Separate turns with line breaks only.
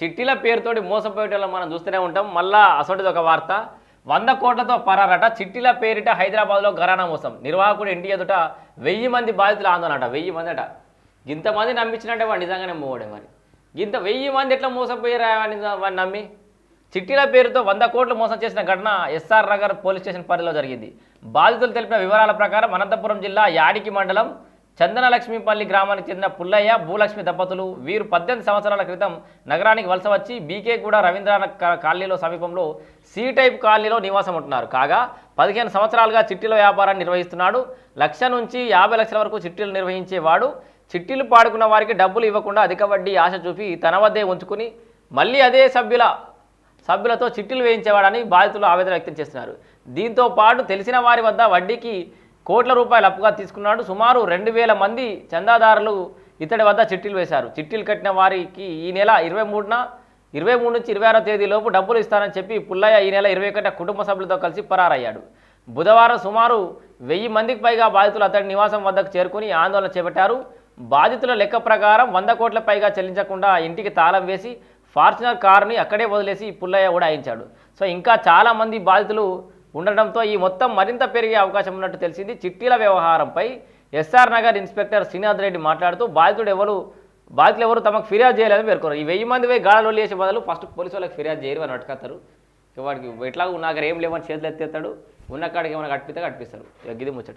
చిట్టీల పేరుతోటి మోసపోయేటోళ్ళం మనం చూస్తూనే ఉంటాం. మళ్ళా అసొంటిది ఒక వార్త. వంద కోట్లతో పరారట చిట్టీల పేరిట హైదరాబాద్లో గరానా మోసం. నిర్వాహకుడు ఇంటి ఎదుట వెయ్యి మంది బాధితులు ఆందోళన అట వెయ్యి మంది అట ఇంతమంది నమ్మించినట్టే వాడు నిజంగానే మోవడే మరి. ఇంత వెయ్యి మంది ఎట్లా మోసపోయారా వాడిని వాడిని నమ్మి? చిట్టీల పేరుతో వంద కోట్లు మోసం చేసిన ఘటన ఎస్ఆర్ నగర్ పోలీస్ స్టేషన్ పరిధిలో జరిగింది. బాధితులు తెలిపిన వివరాల ప్రకారం అనంతపురం జిల్లా యాడికి మండలం చందనలక్ష్మిపల్లి గ్రామానికి చెందిన పుల్లయ్య భూలక్ష్మి దంపతులు వీరు పద్దెనిమిది సంవత్సరాల క్రితం నగరానికి వలస వచ్చి బీకే కూడా రవీంద్ర కాలనీలో సమీపంలో సి టైప్ కాలనీలో నివాసం ఉంటున్నారు. కాగా పదిహేను సంవత్సరాలుగా చిట్టీల వ్యాపారాన్ని నిర్వహిస్తున్నాడు. లక్ష నుంచి యాభై లక్షల వరకు చిట్టీలు నిర్వహించేవాడు. చిట్టీలు పాడుకున్న వారికి డబ్బులు ఇవ్వకుండా అధిక వడ్డీ ఆశ చూపి తన వద్దే ఉంచుకుని మళ్ళీ అదే సభ్యుల సభ్యులతో చిట్టీలు వేయించేవాడని బాధితులు ఆవేదన వ్యక్తం చేస్తున్నారు. దీంతో పాటు తెలిసిన వారి వద్ద వడ్డీకి కోట్ల రూపాయలు అప్పుగా తీసుకున్నాడు. సుమారు రెండు వేల మంది చందాదారులు ఇతడి వద్ద చిట్టీలు వేశారు. చిట్టీలు కట్టిన వారికి ఈ నెల ఇరవై మూడున ఇరవై మూడు నుంచి ఇరవై ఆరో తేదీలోపు డబ్బులు ఇస్తానని చెప్పి పుల్లయ్య ఈ నెల ఇరవై ఒకటి కుటుంబ సభ్యులతో కలిసి పరారయ్యాడు. బుధవారం సుమారు వెయ్యి మందికి పైగా బాధితులు అతడి నివాసం వద్దకు చేరుకుని ఆందోళన చేపట్టారు. బాధితుల లెక్క ప్రకారం వంద కోట్ల పైగా చెల్లించకుండా ఇంటికి తాళం వేసి ఫార్చునర్ కారుని అక్కడే వదిలేసి పుల్లయ్య ఉడాయించాడు సో ఇంకా చాలామంది బాధితులు ఉండడంతో ఈ మొత్తం మరింత పెరిగే అవకాశం ఉన్నట్టు తెలిసింది. చిట్టీల వ్యవహారంపై S R Nagar inspector Srinath Reddy మాట్లాడుతూ బాధితుడు ఎవరు బాధితులు ఎవరు తమకు ఫిర్యాదు చేయలేదని పేర్కొన్నారు. ఈ వెయ్యి మంది పోయి గాలలో చేసే బదులు ఫస్ట్ పోలీసు వాళ్ళకి ఫిర్యాదు చేయరు అని అట్టుకొస్తారు వాడికి ఎట్లాగో నా ఏం లేవని చేతులు ఎత్తేస్తాడు. ఉన్న కాడికి ఏమైనా కట్టిస్తే కట్టిస్తారు గిది ముచ్చట.